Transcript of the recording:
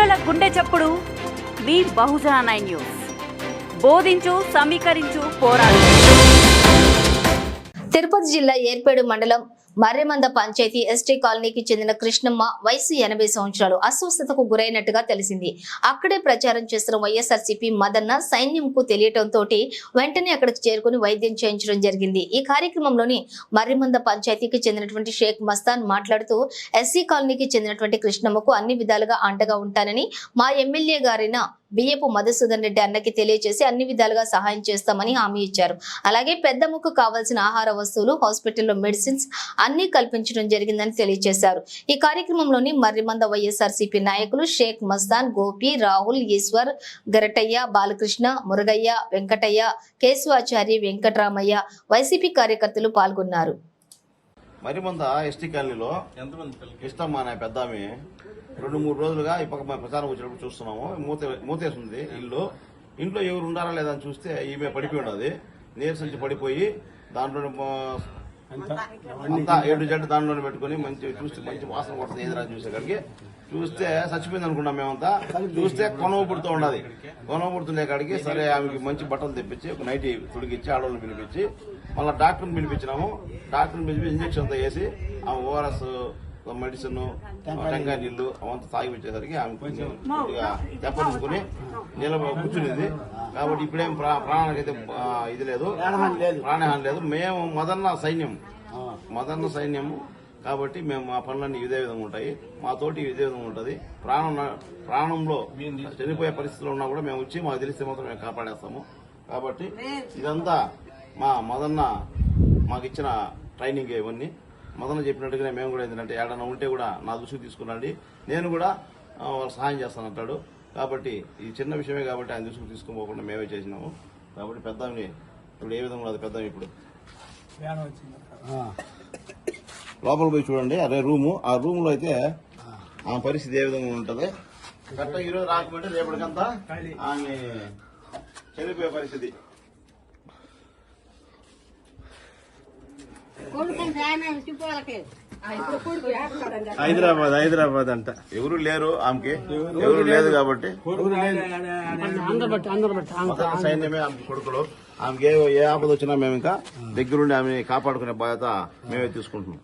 గుండె చప్పుడు మీ బహుజన nine news. బోధించు సమీకరించు పోరాడు. తిరుపతి జిల్లా ఏర్పేడు మండలం మర్రెమంద పంచాయతీ ఎస్టీ కాలనీకి చెందిన కృష్ణమ్మ వయసు ఎనభై సంవత్సరాలు అస్వస్థతకు గురైనట్టుగా తెలిసింది. అక్కడే ప్రచారం చేస్తున్న వైఎస్ఆర్సీపీ మదన్న సైన్యంకు తెలియటంతో వెంటనే అక్కడికి చేరుకుని వైద్యం చేయించడం జరిగింది. ఈ కార్యక్రమంలోని మర్రిమంద పంచాయతీకి చెందినటువంటి షేక్ మస్తాన్ మాట్లాడుతూ ఎస్సీ కాలనీకి చెందినటువంటి కృష్ణమ్మకు అన్ని విధాలుగా అండగా ఉంటానని మా ఎమ్మెల్యే గారైన బియ్యపు మధుసూదన్ రెడ్డి అన్నకి తెలియజేసి అన్ని విధాలుగా సహాయం చేస్తామని హామీ ఇచ్చారు. అలాగే పెద్ద ముక్కు కావాల్సిన ఆహార వస్తువులు హాస్పిటల్లో మెడిసిన్స్ అన్ని కల్పించడం జరిగిందని తెలియజేశారు ఈ కార్యక్రమంలోని మర్రిమంద వైఎస్ఆర్సీపీ నాయకులు షేక్ మస్తాన్ గోపి రాహుల్ ఈశ్వర్ గరటయ్య బాలకృష్ణ మురగయ్య వెంకటయ్య కేశవాచారి వెంకటరామయ్య వైసీపీ కార్యకర్తలు పాల్గొన్నారు. మరి మంద ఎస్టీ కాలనీలో ఇష్టం అనే పెద్ద ఆమె రెండు మూడు రోజులుగా ఈ పక్క ప్రచారం వచ్చినప్పుడు చూస్తున్నాము. మూత మూతేస్తుంది ఇల్లు. ఇంట్లో ఎవరు ఉండారా లేదా అని చూస్తే ఈమె పడిపోయి ఉన్నది. నీరసించి పడిపోయి దాంట్లో అంతా? ఏడు జడ్డు దాంట్లోనే పెట్టుకుని మంచి చూస్తే మంచి వాసన కొడుతుంది ఏదిరా చూసేకాడికి చూస్తే చచ్చిపోయింది అనుకున్నాం మేమంతా. చూస్తే కొనవ పుడుతూ ఉన్నది. కొనవ పుడుతుండే కాడికి సరే ఆమెకి మంచి బట్టలు తెప్పించి ఒక నైట్ తుడిగిచ్చి ఆడవాళ్ళని పిలిపించి మళ్ళీ డాక్టర్ని పిలిపించినాము. డాక్టర్ని పిలిపి ఇంజక్షన్ అంతా వేసి ఆమె ఓఆర్ఎస్ మెడిసిన్ టెంకాయ నీళ్ళు అవంతా తాగిపించేసరికి ఆమె కొంచెం కొద్దిగా దెబ్బతించుకుని నిలబ కూర్చునేది. కాబట్టి ఇప్పుడేం ప్రా- ప్రాణానికైతే ఆ, ఇది లేదు. ప్రాణహాని లేదు. మేము మదన్న సైన్యం. మదన్న సైన్యము. కాబట్టి మేము మా పనులన్నీ ఇదే విధంగా ఉంటాయి. మా తోటి ఇదే విధంగా ఉంటుంది. ప్రాణం ప్రాణంలో చనిపోయే పరిస్థితులు ఉన్నా కూడా మేము వచ్చి మాకు తెలిస్తే మాత్రం మేము కాపాడేస్తాము. కాబట్టి ఇదంతా మా మదన్న మాకు ఇచ్చిన ట్రైనింగ్ ఇవన్నీ. మదన్న చెప్పినట్టుగానే మేము కూడా ఏంటంటే ఏడన్నా ఉంటే కూడా నా దృష్టికి తీసుకురండి. నేను కూడా సహాయం చేస్తానంటాడు. కాబట్టి ఇది చిన్న విషయమే కాబట్టి ఆయన దృష్టికి తీసుకోపోకుండా మేమే చేసినాము. కాబట్టి పెద్దాన్ని ఇప్పుడు ఏ విధంగా ఉన్నది పెద్దాం ఇప్పుడు. లోపల పోయి చూడండి. అదే రూము. ఆ రూమ్లో అయితే ఆ పరిస్థితి ఏ విధంగా ఉంటది? కరెక్ట్ ఈ రోజు రాకపోతే రేపటికంతా ఆమె చనిపోయే పరిస్థితి. హైదరాబాద్ హైదరాబాద్ అంట. ఎవరు లేరు ఆమెకి? ఎవరు లేదు కాబట్టి. సైన్యమే ఆమె కొడుకులు. ఆమెకి ఏ ఏ ఆపద వచ్చినా మేము ఇంకా దగ్గరుండి ఆమె కాపాడుకునే బాధ్యత మేమే తీసుకుంటున్నాం.